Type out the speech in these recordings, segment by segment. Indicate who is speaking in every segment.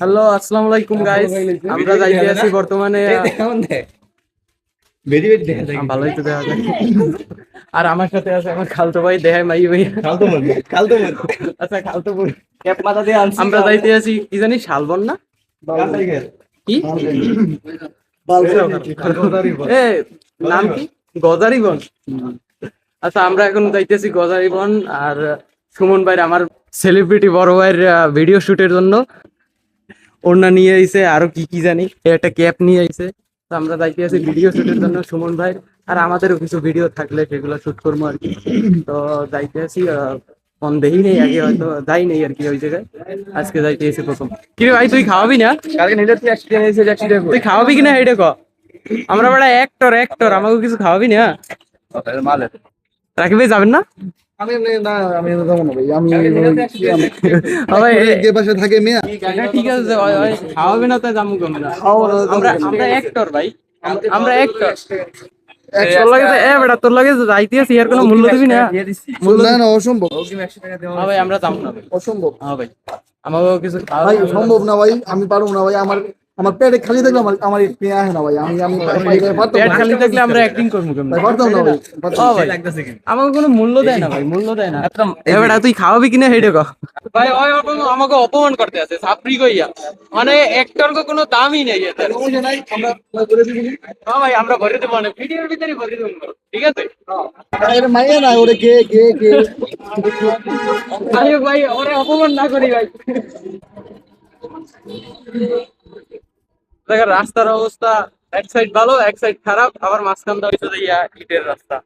Speaker 1: Hello আসসালামু আলাইকুম guys আমরা যাইতে আছি বর্তমানে
Speaker 2: বেরি বেরি দেখা যায়
Speaker 1: ভালোই তো দেখা যায়। আর আমার সাথে আছে আমার খালতো ভাই মাই ভাই।
Speaker 2: কাল তো মনে কাল
Speaker 1: আচ্ছা খালতো বোন।
Speaker 2: ক্যাপ মাথা দিয়ে আনছি।
Speaker 1: আমরা যাইতে আছি কি জানি শালবন না? কি? এ নাম কি? গজারি বন আচ্ছা আমরা এখন যাইতেছি গজারি বন আর সুমন ভাইয়ের আমার সেলিব্রিটি বড় ভাইয়ের ভিডিও শুটের জন্য। ওড়না নিয়ে আইছে আরও কি কি জানি। একটা ক্যাপ নিয়ে আইছে। তো আমরা যাইতে আছি ভিডিও শুটের জন্য সুমন ভাই। আর আমাদেরও কিছু ভিডিও থাকলে সেগুলো শুট করব আর কি। তো যাইতে আছি ফোন দেই নেই আগে হয়তো যাই নেই আর কি ওই জায়গায়। আজকে যাইতে এসে প্রথম। কি রে ভাই তুই খাওয়াবি না?
Speaker 2: কালকে নিজের তুই অ্যাক্সিডেন্ট হয়েছে অ্যাক্সিডেন্ট
Speaker 1: তুই খাওয়াবি কিনা এইটা ক আমরা বড় অ্যাক্টর অ্যাক্টর আমাকে কিছু খাওয়াবি না?
Speaker 2: মালে
Speaker 1: রাকিব যাবেন না?
Speaker 3: আমি না আমি যাব না ভাই আমি যে পাশে থাকে মেয়া।
Speaker 1: ঠিক আছে যে ওই- ওই খাওয়াবি না তাই যাব কেমন আমরা আমরা অ্যাক্টর ভাই। আমরা অ্যাক্টর তোর লাগে তো- এ বেটা তোর লাগে যাইতে আছি এর কোনো মূল্য দিবি না। মূল্য
Speaker 3: না অসম্ভব।
Speaker 1: ভাই আমরা যাব না ভাই।
Speaker 3: অসম্ভব।
Speaker 1: হ্যাঁ ভাই আমাকেও কিছু
Speaker 3: ভাই সম্ভব না ভাই আমি পারব না ভাই আমার আমার পেটে খালি থাকলে আমার আমার না ভাই। আমি আমি
Speaker 1: পেট খালি থাকলে আমরা অ্যাক্টিং করব কেমন?
Speaker 3: ভাই পারতাম না ভাই।
Speaker 1: ও ভাই। আমাকে কোনো মূল্য দেয় না ভাই মূল্য দেয় না। এবারে তুই খাওয়াবি কিনা হেডে ক ভাই ওই আমাকে অপমান করতে আছে সাপরি কইয়া। মানে একটার কো কোনো দামই নেই
Speaker 3: নাই, আমরা করে দিবি।
Speaker 1: হ্যাঁ ভাই আমরা ভরে দেবো মানে ভিডিওর ভিতরে ভরে দেবো ঠিক আছে?
Speaker 3: আরে মাইয়া না ওরে কে কে কে?
Speaker 1: আরে ভাই ওরে অপমান না করি ভাই। দেখেন, রাস্তার অবস্থা, এক সাইড ভালো, এক সাইড খারাপ, আবার হইছে যে ইয়া ইটের রাস্তা।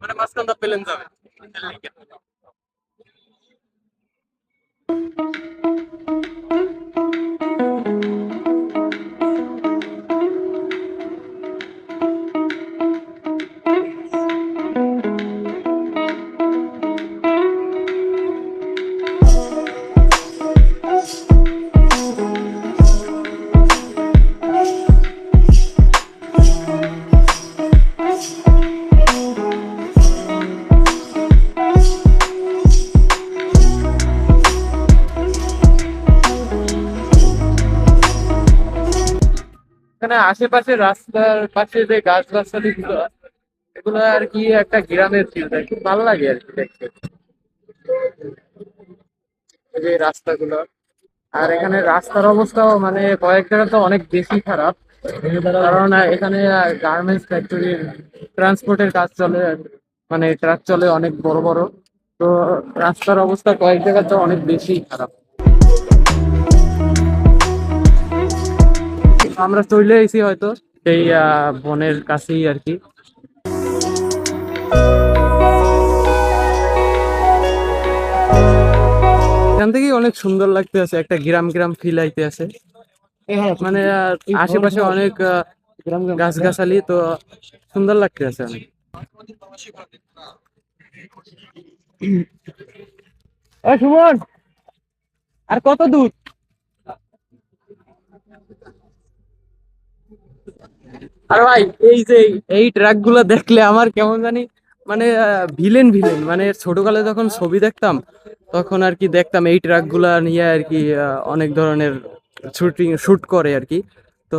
Speaker 1: মানে মাঝখান দা পেলেন যাবে। এখানে আশেপাশে রাস্তার পাশে যে গাছ গাছালি গুলো এগুলো আর কি একটা গ্রামের ফিল দেয় খুব ভালো লাগে আর কি দেখতে। যে রাস্তাগুলো। আর এখানে রাস্তার অবস্থাও মানে কয়েক জায়গা তো অনেক বেশি খারাপ, কারণ এখানে গার্মেন্টস ফ্যাক্টরির ট্রান্সপোর্টের কাজ চলে মানে ট্রাক চলে অনেক বড় বড়। তো রাস্তার অবস্থা কয়েক জায়গাতে অনেক বেশি খারাপ। আমরা চলে এসেছি হয়তো সেই বনের কাছেই আর কি। এখান থেকেই অনেক সুন্দর লাগতে আছে, একটা গ্রাম গ্রাম ফিল আইতে আছে। মানে আশেপাশে অনেক গাছ গাছালি তো সুন্দর লাগতে আছে অনেক। সুমন, আর কত দূর? আর ভাই, এই যে এই ট্রাকগুলো দেখলে আমার কেমন জানি মানে ভিলেন ভিলেন। মানে ছোটকালে যখন ছবি দেখতাম, তখন আর কি দেখতাম এই ট্রাকগুলা নিয়ে আর কি অনেক ধরনের শুটিং, শুট করে আর কি। তো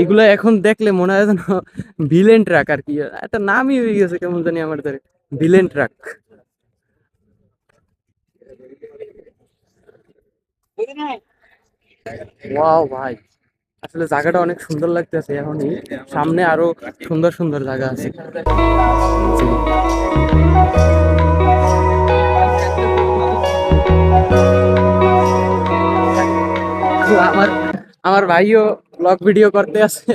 Speaker 1: এইগুলা এখন দেখলে মনে হয় যেন ভিলেন ট্রাক আর কি। একটা নামই হয়ে গেছে কেমন জানি আমাদের ভিলেন ট্রাক। ওয়াও, ভাই। আসলে জায়গাটা অনেক সুন্দর লাগতেছে এখনই। সামনে আরও সুন্দর সুন্দর জায়গা আছে। আমার আমার ভাইও ব্লগ ভিডিও করতে আছে।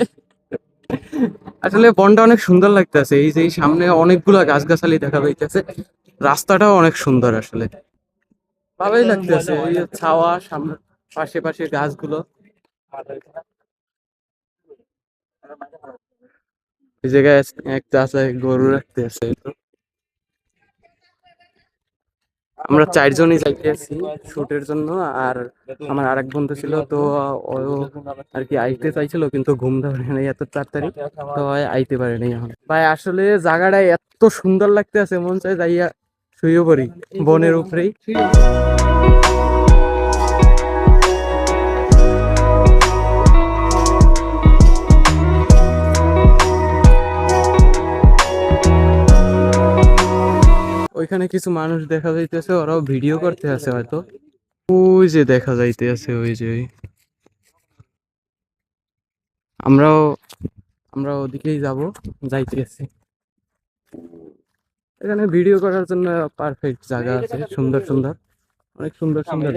Speaker 1: আসলে বনটা অনেক সুন্দর লাগতেছে। এই যে সামনে অনেকগুলা গাছগাছালি দেখা যাইতেছে। রাস্তাটাও অনেক সুন্দর আসলে। ভালোই লাগতেছে। ওই ছাওয়া সামনে পাশে পাশে গাছগুলো। এই জায়গায় একটা আছে গরু রাখতে আছে। আমরা চারজনই শুটের জন্য, আর আমার আরেক বন্ধু ছিল, তো ও আর কি আইতে চাইছিল, কিন্তু ঘুম ধরে নাই এত তাড়াতাড়ি, তো আইতে পারে নাই এখন। ভাই, আসলে জায়গাটা এত সুন্দর লাগতে আছে মন চাই যাইয়া শুয়ে পড়ি, বনের উপরেই। ওইখানে কিছু মানুষ দেখা যাইতেছে, ওরাও ভিডিও করতে আছে হয়তো। ওই যে দেখা যাইতে আছে ওই যে। আমরাও, আমরা ওদিকেই যাব যাইতে আছি এখানে ভিডিও করার জন্য পারফেক্ট জায়গা আছে, সুন্দর সুন্দর, অনেক সুন্দর সুন্দর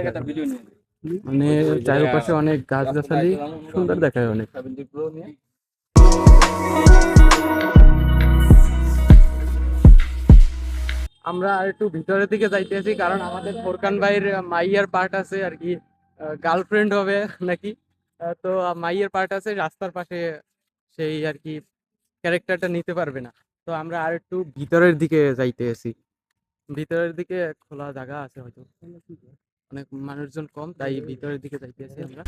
Speaker 1: মানে চারপাশে অনেক গাছ গাছালি সুন্দর দেখায় অনেক। আমরা আর একটু ভিতরের দিকে যাইতেছি, কারণ আমাদের ফোরকান ভাইয়ের মাইয়ার পার্ট আছে আর কি গার্লফ্রেন্ড হবে নাকি? তো মাইয়ের পার্ট আছে, রাস্তার পাশে সেই আর কি ক্যারেক্টারটা নিতে পারবে না। তো আমরা আর একটু ভিতরের দিকে যাইতেছি। ভিতরের দিকে খোলা জায়গা আছে হয়তো। অনেক মানুষজন কম, তাই ভিতরের দিকে যাইতেছি আমরা।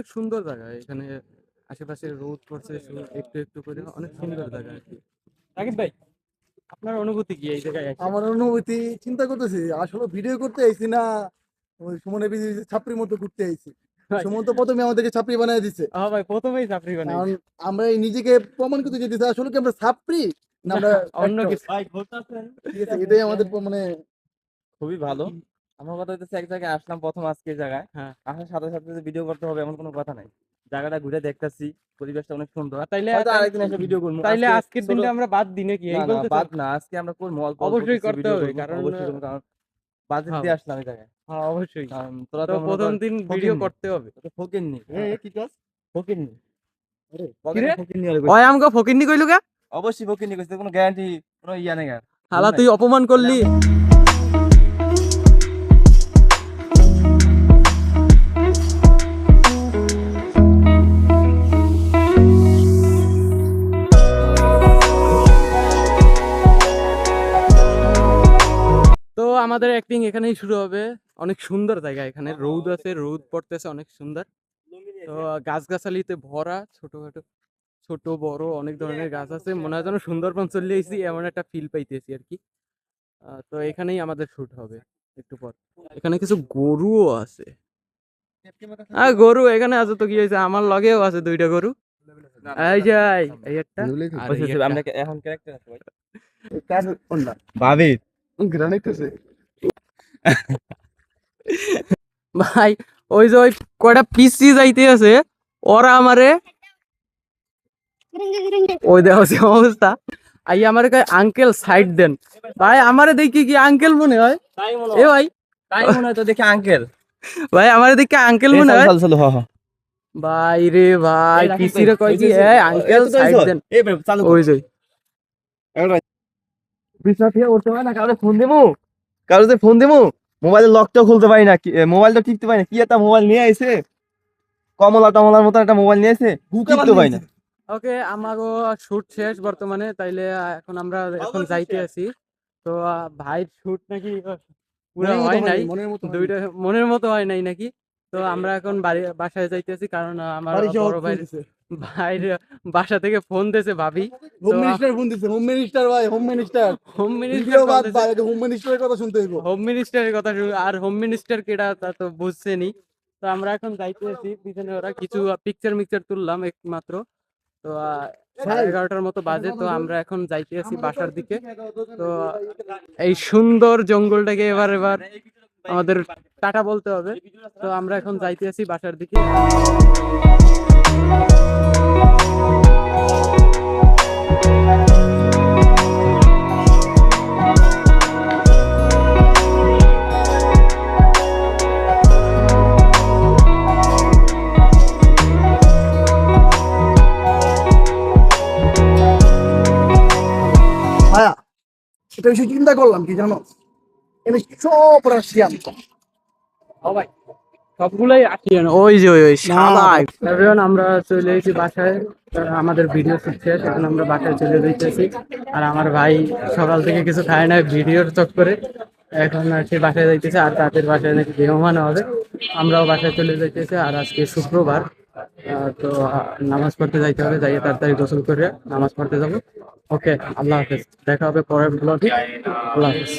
Speaker 1: অনেক সুন্দর জায়গা। এখানে আশেপাশে রোদ পড়ছে একটু একটু করে অনেক সুন্দর জায়গা আর কি। রাকিব ভাই আপনার অনুভূতি কি এই জায়গায়?
Speaker 3: আমার অনুভূতি চিন্তা করতেছি আসলে ভিডিও করতে আইছি না ওই সুমনে ছাপড়ির মতো ঘুরতে আইছি। সুমন তো প্রথমে আমাদেরকে ছাপড়ি বানিয়ে দিছে।
Speaker 1: আহ ভাই প্রথমেই চাকরি বানাই
Speaker 3: আমরা এই নিজেকে প্রমাণ করতে যেতেছি আসলে কি আমরা ছাপড়ি না আমরা
Speaker 1: অন্য কিছু।
Speaker 2: ভাই
Speaker 3: আছে, এটাই আমাদের মানে
Speaker 2: খুবই ভালো। আমার কথা হইতেছে এক জায়গায় আসলাম প্রথম আজকে জায়গায়।
Speaker 1: হ্যাঁ।
Speaker 2: আসার সাথে সাথে যে ভিডিও করতে হবে এমন কোনো কথা নাই। জায়গাটা ঘুরে দেখতেছি পরিবেশটা অনেক সুন্দর।
Speaker 1: তাইলে
Speaker 2: হয়তো আরেকদিন এসে ভিডিও করব।
Speaker 1: তাইলে
Speaker 2: আজকে
Speaker 1: আজকের দিনটা আমরা বাদ দিই নাকি? এই
Speaker 2: না, না,
Speaker 1: বলতে
Speaker 2: বাদ না আজকে আমরা করব অল্প অল্প
Speaker 1: অবশ্যই করতে হবে, কারণ,
Speaker 2: অবশ্যই করব, কারণ বাজেট
Speaker 1: হ্যাঁ।
Speaker 2: দিয়ে আসলাম এই জায়গায়।
Speaker 1: হ্যাঁ অবশ্যই।
Speaker 2: তোরা
Speaker 1: তো প্রথম দিন ভিডিও করতে হবে।
Speaker 2: তো ফকির নি।
Speaker 3: কি কাজ?
Speaker 2: ফকির নি।
Speaker 3: আরে,
Speaker 2: পকেটে
Speaker 1: কিরে?
Speaker 2: ফকির নি হলে
Speaker 1: ওই আমাকে ফকিরনি কইলু কা
Speaker 2: অবশ্যই ফকির নি কইছে কোনো গ্যারান্টি কোনো ইয়া নেই আর।
Speaker 1: হালা তুই অপমান করলি। আমাদের অ্যাক্টিং এখানেই শুরু হবে। অনেক সুন্দর জায়গা এখানে। রোদ আছে রোদ পড়তেছে অনেক সুন্দর। তো গাছগাছালিতে ভরা ছোটখাটো ছোট বড় অনেক ধরনের গাছ আছে। মনে হয় যেন সুন্দরবন চলে এসেছি এমন একটা ফিল পাইতেছি আর কি। তো এখানেই আমাদের শুট হবে একটু পর। এখানে কিছু গরুও আছে। হ্যাঁ গরু এখানে আছে তো কি হয়েছে? আমার লগেও আছে দুইটা গরু। এই যে এই, একটা।
Speaker 2: আমরা এখন ক্যারেক্টার আছে ভাই।
Speaker 3: কাজ কোনটা
Speaker 2: ভাবি
Speaker 3: গ্রানাইতেছে
Speaker 1: ভাই ওই যে ওই কয়টা পিসি যাইতে আছে ওরা আমারে ওই দেখো সে অবস্থা। আই আমারে কয় আঙ্কেল সাইড দেন। ভাই আমারে দেখি কি আঙ্কেল মনে হয়?
Speaker 2: তাই মনে
Speaker 1: এ ভাই।
Speaker 2: তাই মনে হয় তো দেখে আঙ্কেল।
Speaker 1: ভাই আমারে দেখি আঙ্কেল মনে হয়?
Speaker 2: চলো হ হ।
Speaker 1: ভাই রে ভাই পিসি রে কয় কি এ আঙ্কেল সাইড দেন।
Speaker 2: ভাই, চালু
Speaker 1: ওই যে।
Speaker 2: বিশ্বাস থেকে উঠতে পারে না কারোর ফোন দেবো? কারোর যে ফোন দেবো মোবাইলের লকটাও খুলতে পারি না মোবাইলটা টিপতে পারি না। কি একটা মোবাইল নিয়ে আইছে? কমলা টমলার মতন একটা মোবাইল নিয়ে এসে টিপতে পারি না।
Speaker 1: ওকে আমারও শুট শেষ বর্তমানে তাইলে এখন আমরা এখন যাইতে আছি। তো ভাইয়ের শুট নাকি পুরো হয় নাই।
Speaker 3: মনের মতো
Speaker 1: দুইটা মনের মতো হয় নাই নাকি? তো আমরা এখন বাড়ি বাসায় যাইতে যাইতেছি কারণ আমার
Speaker 3: বড়
Speaker 1: ভাই
Speaker 3: দিছে।
Speaker 1: বাসা থেকে ফোন দিয়েছে ভাবি।
Speaker 3: হোম মিনিস্টার ফোন দিছে হোম মিনিস্টার ভাই হোম মিনিস্টার
Speaker 1: হোম
Speaker 3: ভিডিও বাদ
Speaker 1: মিনিস্টার
Speaker 3: ভাই হোম মিনিস্টারের কথা শুনতে হইব।
Speaker 1: হোম মিনিস্টারের কথা আর হোম মিনিস্টার কেডা তা তো বুঝছেনি। তো আমরা এখন যাইতেছি পিছনে ওরা কিছু পিকচার মিকচার তুললাম একমাত্র। তো সাড়ে এগারোটার মতো বাজে তো আমরা এখন যাইতে আছি বাসার দিকে। তো এই সুন্দর জঙ্গলটাকে এবার এবার আমাদের টাটা বলতে হবে। তো আমরা এখন যাইতে আছি বাসার দিকে।
Speaker 3: ভাইয়া এটা বিষয়ে চিন্তা করলাম কি জানো? এনে সব রাশিয়ান।
Speaker 1: সবগুলাই আটিয়ান ওই যে ওই এভরিওয়ান আমরা চলে এসেছি বাসায়। আমাদের ভিডিও শুট শেষ এখন আমরা বাসায় চলে যাইতেছি। আর আমার ভাই সকাল থেকে কিছু খায় না ভিডিওর চক্করে। এখন আর সে বাসায় যাইতেছে আর তাদের বাসায় নাকি মেহমান হবে। আমরাও বাসায় চলে যাইতেছি আর আজকে শুক্রবার। আহ, তো নামাজ পড়তে যাইতে হবে যাইয়ে তাড়াতাড়ি গোসল করে নামাজ পড়তে যাব। ওকে আল্লাহ হাফেজ। দেখা হবে পরের ব্লগে আল্লাহ হাফেজ।